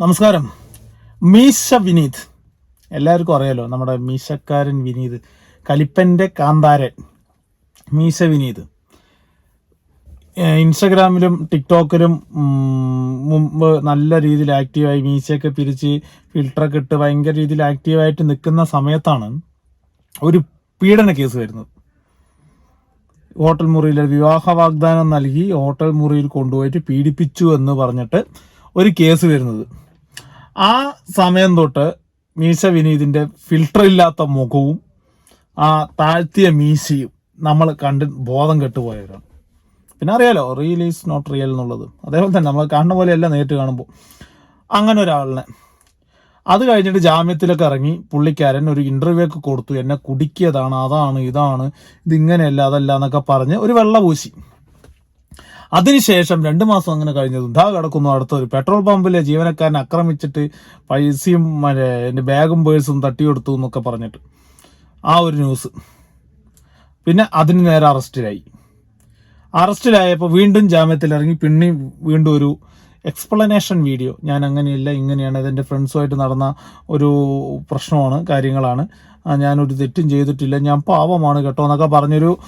നമസ്കാരം. മീശ വിനീത്. എല്ലാവർക്കും അറിയാലോ നമ്മുടെ മീശക്കാരൻ വിനീത് കലിപ്പന്റെ കാന്താരൻ. മീശ വിനീത്. ഇൻസ്റ്റഗ്രാമിലും ടിക്ടോക്കിലും മുമ്പ് നല്ല രീതിയിൽ ആക്റ്റീവായി മീശയൊക്കെ പിരിച്ച് ഫിൽട്ടറൊക്കെ ഇട്ട് ഭയങ്കര രീതിയിൽ ആക്റ്റീവായിട്ട് നിൽക്കുന്ന സമയത്താണ് ഒരു പീഡന കേസ് വരുന്നത്. ഹോട്ടൽ മുറിയിൽ വിവാഹ വാഗ്ദാനം നൽകി ഹോട്ടൽ മുറിയിൽ കൊണ്ടുപോയിട്ട് പീഡിപ്പിച്ചു എന്ന് പറഞ്ഞിട്ട് ഒരു കേസ് വരുന്നത്. ആ സമയം തൊട്ട് മീശ വിനീതിന്റെ ഫിൽട്ടർ ഇല്ലാത്ത മുഖവും ആ താഴ്ത്തിയ മീശയും നമ്മൾ കണ്ട് ബോധം കെട്ടുപോയവരാണ്. പിന്നെ അറിയാലോ റിയൽ ഈസ് നോട്ട് റിയൽ എന്നുള്ളത്. അതേപോലെ തന്നെ നമ്മൾ കാണുന്ന പോലെയല്ല നേരിട്ട് കാണുമ്പോൾ. അങ്ങനെ ഒരാളിനെ. അത് കഴിഞ്ഞിട്ട് ജാമ്യത്തിലൊക്കെ ഇറങ്ങി പുള്ളിക്കാരൻ ഒരു ഇന്റർവ്യൂ ഒക്കെ കൊടുത്തു. എന്നെ കുടുക്കിയതാണ് അതാണ് ഇതാണ് ഇതിങ്ങനെയല്ല അതല്ല എന്നൊക്കെ പറഞ്ഞ് ഒരു വെള്ള പൂശി അതിനുശേഷം രണ്ട് മാസം അങ്ങനെ കഴിഞ്ഞതും ദാ കിടക്കുന്നു അടുത്തൊരു പെട്രോൾ പമ്പിലെ ജീവനക്കാരനെ ആക്രമിച്ചിട്ട് പൈസയും മറ്റേ എന്റെ ബാഗും പേഴ്സും തട്ടിയെടുത്തു എന്നൊക്കെ പറഞ്ഞിട്ട്. ആ ഒരു ന്യൂസ്. പിന്നെ അതിന് നേരെ അറസ്റ്റിലായി. അറസ്റ്റിലായപ്പോൾ വീണ്ടും ജാമ്യത്തിൽ ഇറങ്ങി വീണ്ടും ഒരു എക്സ്പ്ലനേഷൻ വീഡിയോ ഞാൻ അങ്ങനെയല്ല ഇങ്ങനെയാണ് ഇതെന്റെ ഫ്രണ്ട്സുമായിട്ട് നടന്ന ഒരു പ്രശ്നമാണ് കാര്യങ്ങളാണ്. ഞാനൊരു തെറ്റും ചെയ്തിട്ടില്ല. ഞാൻ പാവമാണ് കേട്ടോ എന്നൊക്കെ പറഞ്ഞൊരു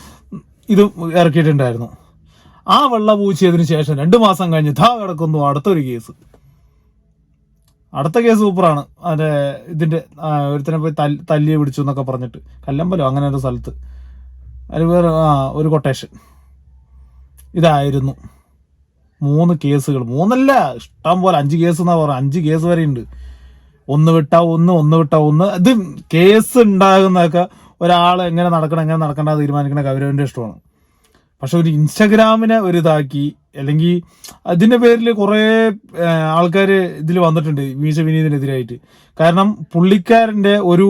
ഇത് ഇറക്കിയിട്ടുണ്ടായിരുന്നു. ആ വെള്ള പൂച്ചിയതിനു ശേഷം രണ്ട് മാസം കഴിഞ്ഞ് ധാ കിടക്കുന്നു അടുത്തൊരു കേസ്. അടുത്ത കേസ് സൂപ്പറാണ്. അതെ ഇതിന്റെ ഒരുത്തിനെ പോയി തല്ല് തല്ലിയെ പിടിച്ചു എന്നൊക്കെ പറഞ്ഞിട്ട്. കല്ലമ്പലോ അങ്ങനെ ഒരു സ്ഥലത്ത്. അതിൽ വേറെ ആ ഒരു കൊട്ടേഷൻ. ഇതായിരുന്നു. മൂന്ന് കേസുകൾ. മൂന്നല്ല ഇഷ്ടം പോലെ അഞ്ച് കേസ് എന്നാ പറയുക അഞ്ച് കേസ് വരെ ഉണ്ട് ഒന്ന് വിട്ടാ ഒന്ന് ഒന്ന് വിട്ടാ ഒന്ന്. ഇത് കേസ് ഉണ്ടാകുന്നതൊക്കെ ഒരാൾ എങ്ങനെ നടക്കണം എങ്ങനെ നടക്കണ്ട തീരുമാനിക്കണ അവരവന്റെ ഇഷ്ടമാണ്. പക്ഷെ ഒരു ഇൻസ്റ്റഗ്രാമിനെ ഒരു ഇതാക്കി അല്ലെങ്കിൽ അതിന്റെ പേരിൽ കുറേ ആൾക്കാർ ഇതിൽ വന്നിട്ടുണ്ട് മീശ വിനീതിനെതിരായിട്ട്. കാരണം പുള്ളിക്കാരന്റെ ഒരു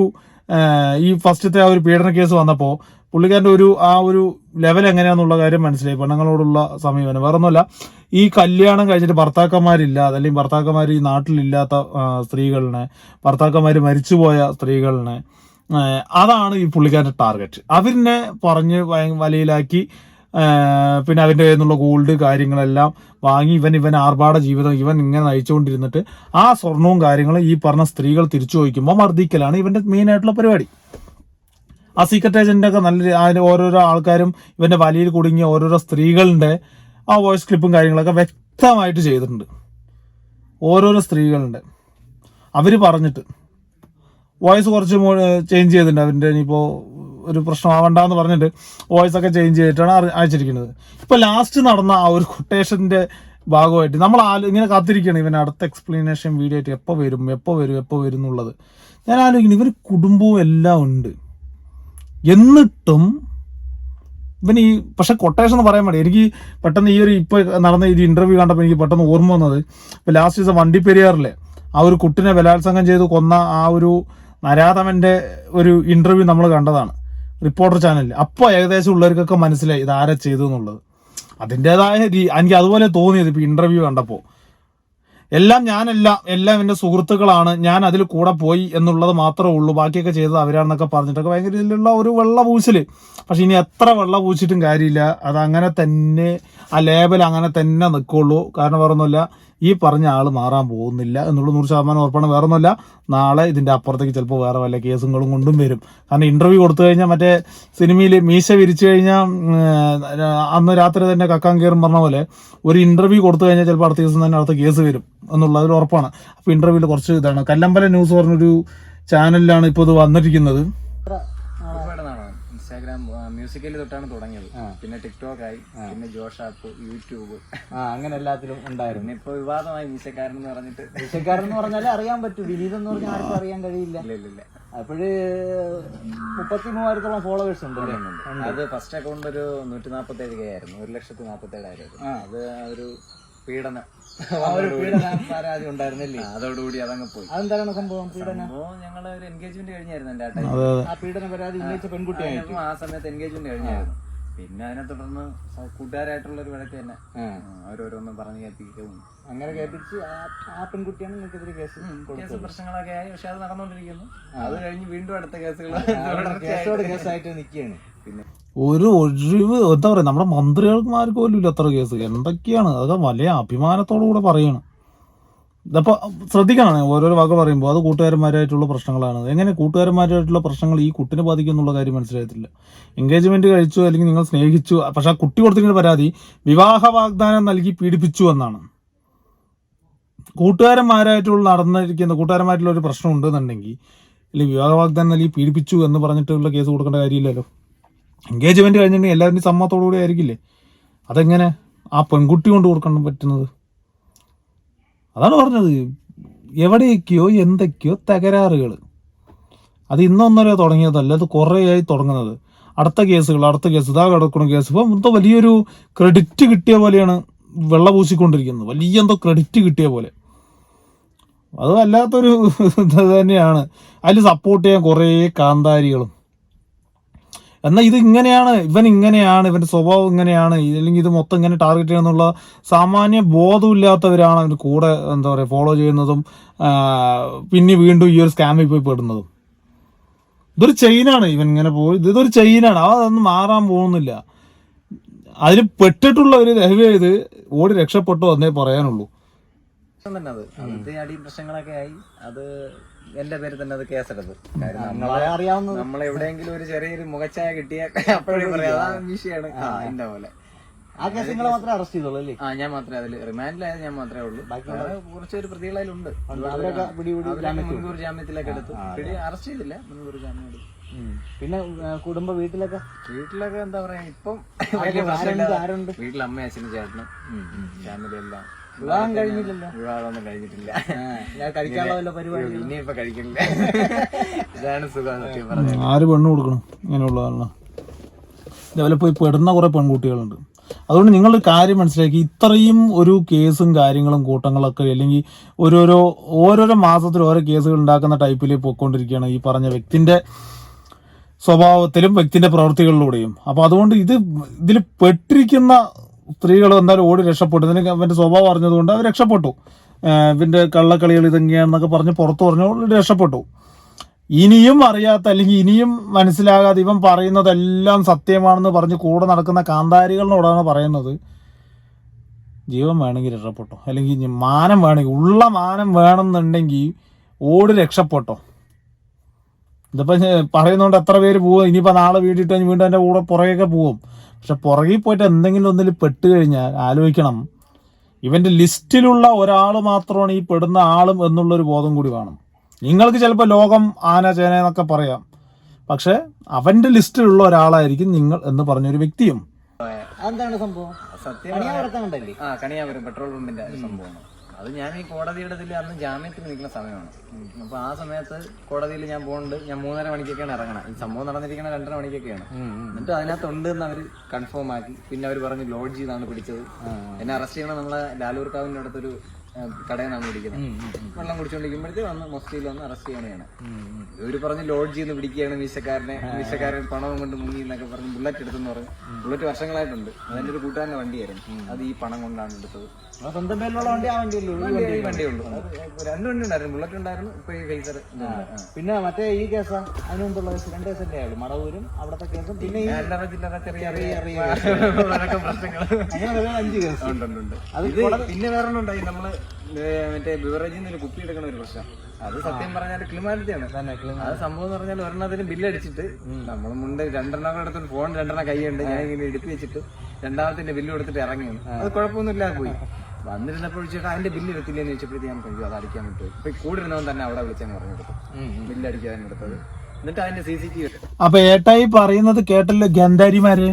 ഈ ഫസ്റ്റത്തെ ആ ഒരു പീഡന കേസ് വന്നപ്പോൾ പുള്ളിക്കാരന്റെ ഒരു ആ ഒരു ലെവൽ എങ്ങനെയാന്നുള്ള കാര്യം മനസ്സിലായി. പെണ്ണുങ്ങളോടുള്ള സമീപനം. വേറെ ഒന്നുമല്ല ഈ കല്യാണം കഴിഞ്ഞിട്ട് ഭർത്താക്കന്മാരില്ലാതെ അല്ലെങ്കിൽ ഭർത്താക്കന്മാർ ഈ നാട്ടിലില്ലാത്ത സ്ത്രീകളിനെ ഭർത്താക്കന്മാർ മരിച്ചുപോയ സ്ത്രീകളിനെ അതാണ് ഈ പുള്ളിക്കാരന്റെ ടാർഗറ്റ്. അവരിനെ പറഞ്ഞ് വലയിലാക്കി പിന്നെ അതിന്റെ നിന്നുള്ള ഗോൾഡ് കാര്യങ്ങളെല്ലാം വാങ്ങി ഇവൻ ഇവൻ ആർഭാട ജീവിതം ഇവൻ ഇങ്ങനെ നയിച്ചുകൊണ്ടിരുന്നിട്ട് ആ സ്വർണവും കാര്യങ്ങളും ഈ പറഞ്ഞ സ്ത്രീകൾ തിരിച്ചു ചോദിക്കുമ്പോൾ മർദ്ദിക്കലാണ് ഇവന്റെ മെയിൻ ആയിട്ടുള്ള പരിപാടി. ആ സീക്രട്ട് ഏജന്റ് ഒക്കെ നല്ല അതിന്റെ ഓരോരോ ആൾക്കാരും ഇവന്റെ വലിയിൽ കുടുങ്ങിയ ഓരോരോ സ്ത്രീകളുടെ ആ വോയിസ് ക്ലിപ്പും കാര്യങ്ങളൊക്കെ വ്യക്തമായിട്ട് ചെയ്തിട്ടുണ്ട്. ഓരോരോ സ്ത്രീകളുണ്ട് അവർ പറഞ്ഞിട്ട്. വോയിസ് കുറച്ച് ചേഞ്ച് ചെയ്തിട്ടുണ്ട്. അവന്റെ ഇനിയിപ്പോ ഒരു പ്രശ്നമാവണ്ടെന്ന് പറഞ്ഞിട്ട് വോയിസ് ഒക്കെ ചേഞ്ച് ചെയ്തിട്ടാണ് അയച്ചിരിക്കുന്നത്. ഇപ്പൊ ലാസ്റ്റ് നടന്ന ആ ഒരു കൊട്ടേഷന്റെ ഭാഗമായിട്ട് നമ്മൾ ആലോ ഇങ്ങനെ കാത്തിരിക്കുകയാണ് ഇവൻ അടുത്ത എക്സ്പ്ലനേഷൻ വീഡിയോ ആയിട്ട് എപ്പോൾ വരും എപ്പോൾ വരും എപ്പോൾ വരും എന്നുള്ളത്. ഞാൻ ആലോചിക്കുന്നു ഇവർ കുടുംബവും എല്ലാം ഉണ്ട്. എന്നിട്ടും ഇവൻ ഈ പക്ഷെ കൊട്ടേഷൻ എന്ന് പറയാൻ വേണ്ടി എനിക്ക് പെട്ടെന്ന് ഈ ഒരു ഇപ്പൊ നടന്ന ഈ ഇന്റർവ്യൂ കണ്ടപ്പോൾ എനിക്ക് പെട്ടെന്ന് ഓർമ്മ വന്നത് ഇപ്പൊ ലാസ്റ്റ് ദിവസം വണ്ടിപ്പെരിയാറിലെ ആ ഒരു കുട്ടിനെ ബലാത്സംഗം ചെയ്ത് കൊന്ന ആ ഒരു നരാധമന്റെ ഒരു ഇന്റർവ്യൂ നമ്മൾ കണ്ടതാണ്. റിപ്പോർട്ടർ ചാനലിൽ അപ്പോൾ ഏകദേശം ഉള്ളവർക്കൊക്കെ മനസ്സിലായി ഇത് ആരാ ചെയ്തു എന്നുള്ളത് അതിന്റെതായ എനിക്ക് അതുപോലെ തോന്നിയത് ഇപ്പൊ ഇന്റർവ്യൂ കണ്ടപ്പോൾ എല്ലാം ഞാനല്ല എല്ലാം എന്റെ സുഹൃത്തുക്കളാണ് ഞാൻ അതിൽ കൂടെ പോയി എന്നുള്ളത് മാത്രമേ ഉള്ളൂ. ബാക്കിയൊക്കെ ചെയ്തത് അവരാണെന്നൊക്കെ പറഞ്ഞിട്ടൊക്കെ ഭയങ്കര ഇതിലുള്ള ഒരു വെള്ള പൂശൽ പക്ഷെ ഇനി എത്ര വെള്ള പൂശിട്ടും കാര്യമില്ല. അത് അങ്ങനെ തന്നെ ആ ലേബൽ അങ്ങനെ തന്നെ നിൽക്കുള്ളൂ കാരണം വേറെ ഒന്നുമില്ല ഈ പറഞ്ഞ ആൾ മാറാൻ പോകുന്നില്ല എന്നുള്ള നൂറ് ശതമാനം ഉറപ്പാണ്. വേറെ ഒന്നുമല്ല നാളെ ഇതിന്റെ അപ്പുറത്തേക്ക് ചിലപ്പോൾ വേറെ വല്ല കേസുകളും കൊണ്ടും വരും. കാരണം ഇന്റർവ്യൂ കൊടുത്തു കഴിഞ്ഞാൽ മറ്റേ സിനിമയിൽ മീശ വിരിച്ചു കഴിഞ്ഞാൽ അന്ന് രാത്രി തന്നെ കക്കാൻ കയറും പറഞ്ഞ പോലെ ഒരു ഇന്റർവ്യൂ കൊടുത്തു കഴിഞ്ഞാൽ ചിലപ്പോൾ അടുത്ത ദിവസം തന്നെ അടുത്ത കേസ് വരും എന്നുള്ളതിൽ ഉറപ്പാണ്. അപ്പോൾ ഇന്റർവ്യൂവിൽ കുറച്ച് ഇതാണ്. കല്ലമ്പല ന്യൂസ് പറഞ്ഞൊരു ചാനലിലാണ് ഇപ്പോൾ ഇത് വന്നിരിക്കുന്നത്. മ്യൂസിക്കലി തൊട്ടാണ് തുടങ്ങിയത്. പിന്നെ ടിക്ടോക്ക് ആയി പിന്നെ ജോഷ് ആപ്പ് യൂട്യൂബ്. ആ അങ്ങനെ എല്ലാത്തിലും ഉണ്ടായിരുന്നു. ഇപ്പൊ വിവാദമായി മീശക്കാരൻ എന്ന് പറഞ്ഞിട്ട്. മീശക്കാരൻ എന്ന് പറഞ്ഞാൽ അറിയാൻ പറ്റും. വിനീത് എന്ന് പറഞ്ഞാൽ ആർക്കും അറിയാൻ കഴിയില്ല. ഇല്ല അപ്പോഴ് മുപ്പത്തി മൂവായിരത്തോളം ഫോളോവേഴ്സ് ഉണ്ട് അത് ഫസ്റ്റ് അക്കൗണ്ട് ഒരു നൂറ്റി നാപ്പത്തി ഏഴ് കെ ആയിരുന്നു. ഒരു ലക്ഷത്തി നാപ്പത്തി ഏഴായിരുന്നു അത് ഒരു പീഡനം. ആ ഒരു പീഡന പരാതി ഉണ്ടായിരുന്നില്ലേ? ആ, അതോടുകൂടി അതങ്ങ് പോയി. അതെന്താണ് സംഭവം? പീഡനം? ഒരു എൻഗേജ്മെന്റ് കഴിഞ്ഞായിരുന്നു എന്റെ ആ പീഡന പരാതി ഉന്നയിച്ച പെൺകുട്ടിയായിരുന്നു. ആ സമയത്ത് എൻഗേജ്മെന്റ് കഴിഞ്ഞായിരുന്നു. പിന്നെ അതിനെ തുടർന്ന് കൂട്ടുകാരായിട്ടുള്ള ഒരു തന്നെ. ആ. ഓരോരോന്നും പറഞ്ഞു കേൾപ്പിക്കും അങ്ങനെ കേൾപ്പിച്ച് ആ- പെൺകുട്ടിയാണ് നിങ്ങൾക്കെതിരെ കേസ് കേസ് പ്രശ്നങ്ങളൊക്കെ ആയി. പക്ഷെ അത് നടന്നുകൊണ്ടിരിക്കുന്നു. അത് കഴിഞ്ഞ് വീണ്ടും അടുത്ത കേസുകൾ കേസോട് കേസായിട്ട് നിൽക്കുകയാണ് പിന്നെ ഒരു ഒഴിവ് എന്താ പറയുക നമ്മുടെ മന്ത്രികൾമാർക്ക് പോലും ഇല്ല അത്ര കേസ്. എന്തൊക്കെയാണ്? അതൊക്കെ വലിയ അഭിമാനത്തോടു കൂടെ പറയണം. ഇതപ്പോൾ ശ്രദ്ധിക്കണം ഓരോരോ വാക്ക് പറയുമ്പോൾ അത് കൂട്ടുകാരന്മാരായിട്ടുള്ള പ്രശ്നങ്ങളാണ്. എങ്ങനെ കൂട്ടുകാരന്മാരായിട്ടുള്ള പ്രശ്നങ്ങൾ ഈ കുട്ടിനെ ബാധിക്കും എന്നുള്ള കാര്യം മനസ്സിലായിട്ടില്ല എൻഗേജ്മെന്റ് കഴിച്ചു അല്ലെങ്കിൽ നിങ്ങൾ സ്നേഹിച്ചു പക്ഷെ ആ കുട്ടി കൊടുത്തിട്ട് പരാതി വിവാഹ വാഗ്ദാനം നൽകി പീഡിപ്പിച്ചു എന്നാണ്. കൂട്ടുകാരന്മാരായിട്ടുള്ള നടന്നിരിക്കുന്ന കൂട്ടുകാരന്മാരായിട്ടുള്ള ഒരു പ്രശ്നം ഉണ്ടെന്നുണ്ടെങ്കിൽ അല്ലെങ്കിൽ വിവാഹ വാഗ്ദാനം നൽകി പീഡിപ്പിച്ചു എന്ന് പറഞ്ഞിട്ടുള്ള കേസ് കൊടുക്കേണ്ട കാര്യമില്ലല്ലോ. എൻഗേജ്മെന്റ് കഴിഞ്ഞിട്ടുണ്ടെങ്കിൽ എല്ലാവരുടെയും സമ്മതത്തോടു കൂടി ആയിരിക്കില്ലേ? അതെങ്ങനെ ആ പെൺകുട്ടി കൊണ്ട് കൊടുക്കാൻ പറ്റുന്നത്? അതാണ് പറഞ്ഞത്. എവിടെയൊക്കെയോ എന്തൊക്കെയോ തകരാറുകൾ അത് ഇന്നൊന്നരോ തുടങ്ങിയതല്ല അത് കുറേയായി തുടങ്ങുന്നത്. അടുത്ത കേസുകൾ അടുത്ത കേസ് ഇതാ കിടക്കുന്ന കേസ്. ഇപ്പം എന്തോ വലിയൊരു ക്രെഡിറ്റ് കിട്ടിയ പോലെയാണ് വെള്ള പൂശിക്കൊണ്ടിരിക്കുന്നത്. വലിയ എന്തോ ക്രെഡിറ്റ് കിട്ടിയ പോലെ. അത് വല്ലാത്തൊരു ഇത് തന്നെയാണ്. അതിൽ സപ്പോർട്ട് ചെയ്യാൻ കുറേ കാന്താരികളും. എന്നാൽ ഇത് ഇങ്ങനെയാണ് ഇവൻ ഇങ്ങനെയാണ് ഇവന്റെ സ്വഭാവം ഇങ്ങനെയാണ് അല്ലെങ്കിൽ ഇത് മൊത്തം ഇങ്ങനെ ടാർഗറ്റ് ചെയ്യുന്നുള്ള സാമാന്യ ബോധമില്ലാത്തവരാണ് അവന്റെ കൂടെ എന്താ പറയുക ഫോളോ ചെയ്യുന്നതും പിന്നെ വീണ്ടും ഈ ഒരു സ്കാമിൽ പോയി പെടുന്നതും. ഇതൊരു ചെയിനാണ് ഇവൻ ഇങ്ങനെ പോയി ഇതൊരു ചെയിനാണ് അതൊന്നും മാറാൻ പോകുന്നില്ല. അതിൽ പെട്ടിട്ടുള്ളവർ ദഹവ് ചെയ്ത് ഓടി രക്ഷപ്പെട്ടു എന്നേ പറയാനുള്ളൂ. അത്. അടിയും പ്രശ്നങ്ങളൊക്കെ ആയി. അത് എന്റെ പേര് തന്നെ അത് കേസെടുത്ത് കാര്യം നമ്മളെ അറിയാവുന്നത് നമ്മൾ എവിടെയെങ്കിലും ഒരു ചെറിയൊരു മുഖച്ചായ കിട്ടിയ അപ്പോഴേ പറയാം ആ വിഷയമാണ് ആ എന്റെ പോലെ. ആ കേസ് നിങ്ങളെ മാത്രമേ അറസ്റ്റ് ചെയ്തുള്ളൂ അല്ലേ? ആ ഞാൻ മാത്രമേ അതിൽ റിമാൻഡിലായത് ഞാൻ മാത്രമേ ഉള്ളൂ. പ്രതികളതിലുണ്ട് പിടി പിടി അവരൊക്കെ മുൻകൂർ ജാമ്യത്തിലൊക്കെ എടുത്തു. പിടി അറസ്റ്റ് ചെയ്തില്ല. മുൻകൂർ ജാമ്യം എടുത്തു. പിന്നെ കുടുംബ വീട്ടിലൊക്കെ? വീട്ടിലൊക്കെ എന്താ പറയാ ഇപ്പം വീട്ടിലമ്മ ആരുണ്ട് വീട്ടിൽ അമ്മ അച്ഛനും ചേട്ടനും. ഫാമിലി എല്ലാം. വിവാഹം കഴിഞ്ഞില്ലല്ലോ. വിവാഹമൊന്നും കഴിഞ്ഞിട്ടില്ല. ഞാൻ കഴിക്കാനുള്ള വല്ല പരിപാടി ഇനിയിപ്പൊ ഇപ്പൊ കഴിക്കില്ല. ഇതാണ് സുഖം സത്യം പറഞ്ഞത് ആര് പെണ്ണ് കൊടുക്കണം? ഇങ്ങനെയുള്ളതാണ്. ഇതേപോലെ പോയി പെടുന്ന കുറെ പെൺകുട്ടികളുണ്ട്. അതുകൊണ്ട് നിങ്ങൾ കാര്യം മനസ്സിലാക്കി ഇത്രയും ഒരു കേസും കാര്യങ്ങളും കൂട്ടങ്ങളൊക്കെ അല്ലെങ്കിൽ ഓരോരോ ഓരോരോ മാസത്തിൽ ഓരോ കേസുകൾ ഉണ്ടാക്കുന്ന ടൈപ്പിൽ പോയിക്കൊണ്ടിരിക്കുകയാണ് ഈ പറഞ്ഞ വ്യക്തിന്റെ സ്വഭാവത്തിലും വ്യക്തിന്റെ പ്രവൃത്തികളിലൂടെയും. അപ്പൊ അതുകൊണ്ട് ഇത് ഇതിൽ പെട്ടിരിക്കുന്ന സ്ത്രീകൾ എന്തായാലും ഓടി രക്ഷപ്പെട്ടു. ഇതിന് അവന്റെ സ്വഭാവം അറിഞ്ഞതുകൊണ്ട് അവർ രക്ഷപ്പെട്ടു. ഇവന്റെ കള്ളക്കളികൾ ഇതെങ്ങനെയാണെന്നൊക്കെ പറഞ്ഞ് പുറത്തു പറഞ്ഞു രക്ഷപ്പെട്ടു. ഇനിയും അറിയാത്ത അല്ലെങ്കിൽ ഇനിയും മനസ്സിലാകാതെ ഇവൻ പറയുന്നതെല്ലാം സത്യമാണെന്ന് പറഞ്ഞ് കൂടെ നടക്കുന്ന കാന്താരികളിനോടാണ് പറയുന്നത്. ജീവൻ വേണമെങ്കിൽ രക്ഷപ്പെട്ടോ. അല്ലെങ്കിൽ മാനം വേണമെങ്കിൽ ഉള്ള മാനം വേണമെന്നുണ്ടെങ്കിൽ ഓടി രക്ഷപ്പെട്ടോ. ഇതിപ്പോ പറയുന്നോണ്ട് എത്ര പേര് പോവും? ഇനിയിപ്പോ നാളെ വീട്ടിട്ട് വീണ്ടും എന്റെ കൂടെ പുറകെയൊക്കെ പോവും. പക്ഷെ പുറകിൽ പോയിട്ട് എന്തെങ്കിലും ഒന്നിൽ പെട്ട് കഴിഞ്ഞാൽ ആലോചിക്കണം. ഇവന്റെ ലിസ്റ്റിലുള്ള ഒരാൾ മാത്രമാണ് ഈ പെടുന്ന ആളും എന്നുള്ളൊരു ബോധം കൂടി വേണം. നിങ്ങൾക്ക് ചിലപ്പോൾ ലോകം ആന ചേന എന്നൊക്കെ പറയാം. പക്ഷെ അവന്റെ ലിസ്റ്റിലുള്ള ഒരാളായിരിക്കും നിങ്ങൾ എന്ന് പറഞ്ഞൊരു വ്യക്തിയും. എന്താണ് സംഭവം? സത്യം പെട്രോൾ പമ്പിന്റെ ഒരു സംഭവമാണ്. അത് ഞാൻ ഈ കോടതിയുടെ ഇതിൽ അന്ന് ജാമ്യത്തിന് നിൽക്കുന്ന സമയമാണ്. അപ്പൊ ആ സമയത്ത് കോടതിയിൽ ഞാൻ പോകുന്നുണ്ട് ഞാൻ മൂന്നര മണിക്കൊക്കെയാണ് ഇറങ്ങണം. ഈ സംഭവം നടന്നിരിക്കുന്ന രണ്ടര മണിക്കൊക്കെയാണ്. എന്നിട്ട് അതിനകത്ത് ഉണ്ട് എന്ന് അവർ കൺഫേം ആക്കി. പിന്നെ അവർ പറഞ്ഞു ലോഡ്ജ് ചെയ്താണ് പിടിച്ചത്. എന്നെ അറസ്റ്റ് ചെയ്യണം നമ്മളെ ലാലൂർക്കാവിന്റെ അടുത്തൊരു കടയിൽ നിന്നാണ് പിടിക്കുന്നത് വെള്ളം കുടിച്ചുകൊണ്ടിരിക്കുമ്പോഴത്തേ വന്ന് മൊസ്റ്റിയിൽ വന്ന് അറസ്റ്റ് ചെയ്യണതാണ് ഇവർ പറഞ്ഞ് ലോഡ്ജ് ചെയ്ത് പിടിക്കുകയാണ് മീശക്കാരനെ. മീശക്കാരൻ പണവും കൊണ്ട് മുങ്ങി എന്നൊക്കെ പറഞ്ഞ് ബുള്ളറ്റ് എടുത്തെന്ന് പറഞ്ഞു ബുള്ളറ്റ് വർഷങ്ങളായിട്ടുണ്ട് അതിന്റെ ഒരു കൂട്ടുകാരന്റെ വണ്ടിയായിരുന്നു. അത് ഈ പണം കൊണ്ടാണ് എടുത്തത്. സ്വന്തം പേരിലുള്ള വണ്ടി ആ വണ്ടിയല്ലേ ഉള്ളൂ വണ്ടി ഈ വണ്ടിയേ ഉള്ളൂ. അത് രണ്ട് വണ്ടി ഉണ്ടായിരുന്നു. ബുള്ളറ്റ് ഉണ്ടായിരുന്നു ഇപ്പൊ ഈ ഫേസർ പിന്നെ മറ്റേ ഈ കേസാ അതിനു മുമ്പുള്ള കേസ് രണ്ട് കേസല്ലേ ആയുള്ളൂ. മടവൂരും അവിടത്തെ കേസും പിന്നെ ചില്ലറ ചില്ലറ ചെറിയ ചെറിയ പ്രശ്നങ്ങൾ അങ്ങനെ അഞ്ച് കേസ്. ഉണ്ട്, ഉണ്ട്. ഇത് പിന്നെ വേറെ ഉണ്ടായി. നമ്മൾ മറ്റേ ബിവറേജിൽ നിന്ന് ഒരു കുപ്പി എടുക്കണ ഒരു പ്രശ്നം. അത് സത്യം പറഞ്ഞാൽ ക്ലിമാലിറ്റിയാണ്. അത് സംഭവം എന്ന് പറഞ്ഞാൽ ഒരെണ്ണത്തിന് ബില്ല് അടിച്ചിട്ട് നമ്മൾ മുണ്ട് രണ്ടെണ്ണം കൂടെ എടുത്തിട്ട് ഫോൺ രണ്ടെണ്ണം കൈയുണ്ട് ഞാൻ ഇങ്ങനെ എടുപ്പി വെച്ചിട്ട് രണ്ടാമത്തിന്റെ ബില്ല് കൊടുത്തിട്ട് ഇറങ്ങിയാണ് അത് കുഴപ്പമൊന്നുമില്ല പോയി. വന്നിരുന്നപ്പോൾ ചേട്ടാ അതിന്റെ ബില്ല് എടുത്തില്ലെന്ന് ചോദിച്ചപ്പോഴത്തേക്ക് ഞാൻ പറഞ്ഞു അത് അടിക്കാൻ പറ്റും ഇപ്പൊ കൂടെ ഇരുന്നവൻ തന്നെ അവിടെ വിളിച്ചാൽ പറഞ്ഞു കൊടുത്തു. ബില്ല് അടിക്കാൻ എടുത്തത്. എന്നിട്ട് അതിന്റെ സി സി ടി വി അപ്പൊ ഏട്ടായി പറയുന്നത് കേട്ടല്ലോ ഗന്ധാരിമാര്?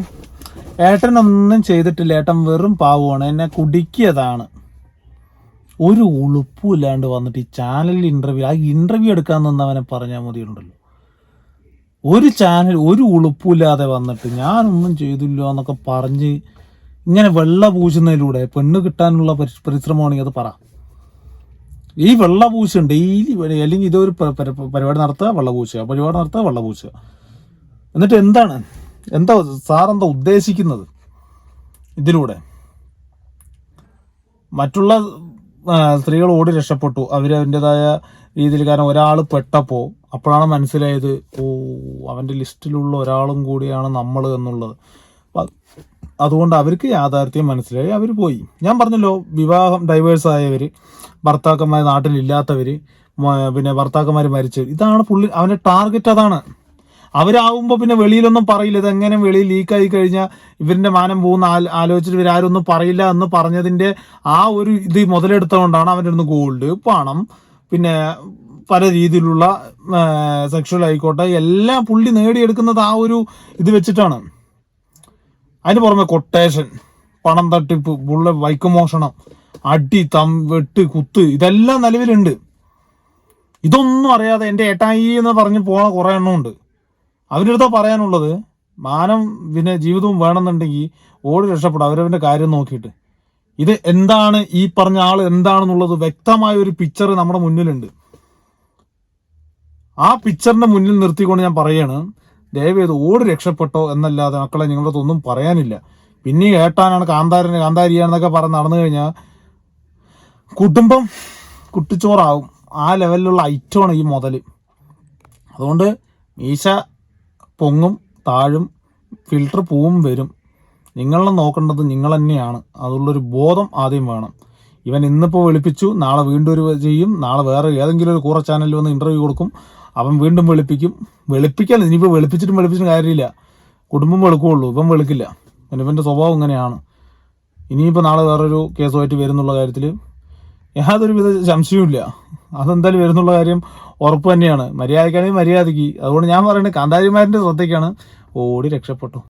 ഏട്ടനൊന്നും ചെയ്തിട്ടില്ല. ഏട്ടൻ വെറും പാവമാണ്. എന്നെ കുടുക്കിയതാണ്. ഒരു ഉളുപ്പും ഇല്ലാണ്ട് വന്നിട്ട് ഈ ചാനലിൽ ഇന്റർവ്യൂ ആ ഇന്റർവ്യൂ എടുക്കാൻ നിന്നവനെ പറഞ്ഞാൽ മതിയുണ്ടല്ലോ. ഒരു ചാനൽ ഒരു ഉളുപ്പും ഇല്ലാതെ വന്നിട്ട് ഞാനൊന്നും ചെയ്തില്ല എന്നൊക്കെ പറഞ്ഞ് ഇങ്ങനെ വെള്ള പൂശുന്നതിലൂടെ പെണ്ണ് കിട്ടാനുള്ള പരി- പരിശ്രമമാണെങ്കിൽ അത് പറ. ഈ വെള്ള പൂശം ഡെയിലി അല്ലെങ്കിൽ ഇതൊരു പരിപാടി നടത്തുക വെള്ള പൂശുക. പരിപാടി നടത്തുക വെള്ള പൂശുക. എന്നിട്ട് എന്താണ് എന്താ സാർ എന്താ ഉദ്ദേശിക്കുന്നത് ഇതിലൂടെ? മറ്റുള്ള സ്ത്രീകൾ ഓടി രക്ഷപ്പെട്ടു. അവർ അതിന്റെതായ രീതിയിൽ കാരണം ഒരാൾ പെട്ടപ്പോൾ അപ്പോഴാണ് മനസ്സിലായത് ഓ അവന്റെ ലിസ്റ്റിലുള്ള ഒരാളും കൂടിയാണ് നമ്മൾ എന്നുള്ളത്. അതുകൊണ്ട് അവർക്ക് യാഥാർത്ഥ്യം മനസ്സിലായി അവർ പോയി. ഞാൻ പറഞ്ഞല്ലോ വിവാഹം ഡൈവേഴ്സ് ആയവർ ഭർത്താക്കന്മാർ നാട്ടിലില്ലാത്തവർ പിന്നെ ഭർത്താക്കന്മാർ മരിച്ചവർ ഇതാണ് പുള്ളി അവന്റെ ടാർഗറ്റ് അതാണ്. അവരാവുമ്പോ പിന്നെ വെളിയിലൊന്നും പറയില്ല. ഇതെങ്ങനെ വെളിയിൽ ലീക്കായി കഴിഞ്ഞാൽ ഇവരിന്റെ മാനം പോകുന്ന ആലോചിച്ചിട്ട് ഇവരാരൊന്നും പറയില്ല എന്ന് പറഞ്ഞതിന്റെ ആ ഒരു ഇത് മുതലെടുത്തുകൊണ്ടാണ് അവന്റെ ഒന്ന് ഗോൾഡ് പണം പിന്നെ പല രീതിയിലുള്ള സെക്ഷൽ ആയിക്കോട്ടെ എല്ലാം പുള്ളി നേടിയെടുക്കുന്നത് ആ ഒരു ഇത് വെച്ചിട്ടാണ്. അതിന് പുറമെ കൊട്ടേഷൻ പണം തട്ടിപ്പ് പുള്ള വൈക്കുമോഷണം അടി തം വെട്ട് കുത്ത് ഇതെല്ലാം നിലവിലുണ്ട്. ഇതൊന്നും അറിയാതെ എന്റെ ഏട്ടായി എന്ന് പറഞ്ഞ് പോണ കുറേ എണ്ണമുണ്ട്. അവരുടെ അടുത്താ പറയാനുള്ളത് മാനം പിന്നെ ജീവിതവും വേണമെന്നുണ്ടെങ്കിൽ ഓടി രക്ഷപ്പെടും. അവരവന്റെ കാര്യം നോക്കിയിട്ട്. ഇത് എന്താണ് ഈ പറഞ്ഞ ആൾ എന്താണെന്നുള്ളത് വ്യക്തമായ ഒരു പിക്ചർ നമ്മുടെ മുന്നിലുണ്ട്. ആ പിക്ചറിന്റെ മുന്നിൽ നിർത്തിക്കൊണ്ട് ഞാൻ പറയാണ് ദയവേത് ഓടി രക്ഷപ്പെട്ടോ എന്നല്ലാതെ മക്കളെ നിങ്ങളുടെ ഒന്നും പറയാനില്ല. പിന്നെ ഏട്ടാനാണ് കാന്താരന് കാന്താരിയാണെന്നൊക്കെ പറഞ്ഞ് നടന്നു കഴിഞ്ഞാൽ കുടുംബം കുട്ടിച്ചോറാവും. ആ ലെവലിലുള്ള ഐറ്റമാണ് ഈ മുതൽ. അതുകൊണ്ട് മീശ പൊങ്ങും താഴും ഫിൽട്ടർ പൂവും വരും. നിങ്ങളെ നോക്കേണ്ടത് നിങ്ങൾ തന്നെയാണ്. അതുള്ളൊരു ബോധം ആദ്യം വേണം. ഇവൻ ഇന്നിപ്പോൾ വിളിപ്പിച്ചു നാളെ വീണ്ടും ഒരു ചെയ്യും നാളെ വേറെ ഏതെങ്കിലും ഒരു കൂറ ചാനലിൽ വന്ന് ഇന്റർവ്യൂ കൊടുക്കും അവൻ വീണ്ടും വെളുപ്പിക്കും. വെളുപ്പിക്കാൻ ഇനിയിപ്പോൾ വെളുപ്പിച്ചിട്ടും വെളുപ്പിച്ചിട്ടും കാര്യമില്ല. കുടുംബം വെളുക്കുള്ളൂ ഇവൻ വെളുക്കില്ല. ഇവന്റെ സ്വഭാവം ഇങ്ങനെയാണ്. ഇനിയിപ്പോൾ നാളെ വേറൊരു കേസുമായിട്ട് വരുന്നുള്ള കാര്യത്തിൽ യാതൊരു വിധ സംശയവുമില്ല. അതെന്തായാലും വരുന്നുള്ള കാര്യം ഉറപ്പ് തന്നെയാണ്. മര്യാദയ്ക്കാണെങ്കിൽ മര്യാദയ്ക്ക്. അതുകൊണ്ട് ഞാൻ പറയുന്നത് കാന്താരിമാരന്റെ ശ്രദ്ധയ്ക്കാണ്. ഓടി രക്ഷപ്പെട്ടു.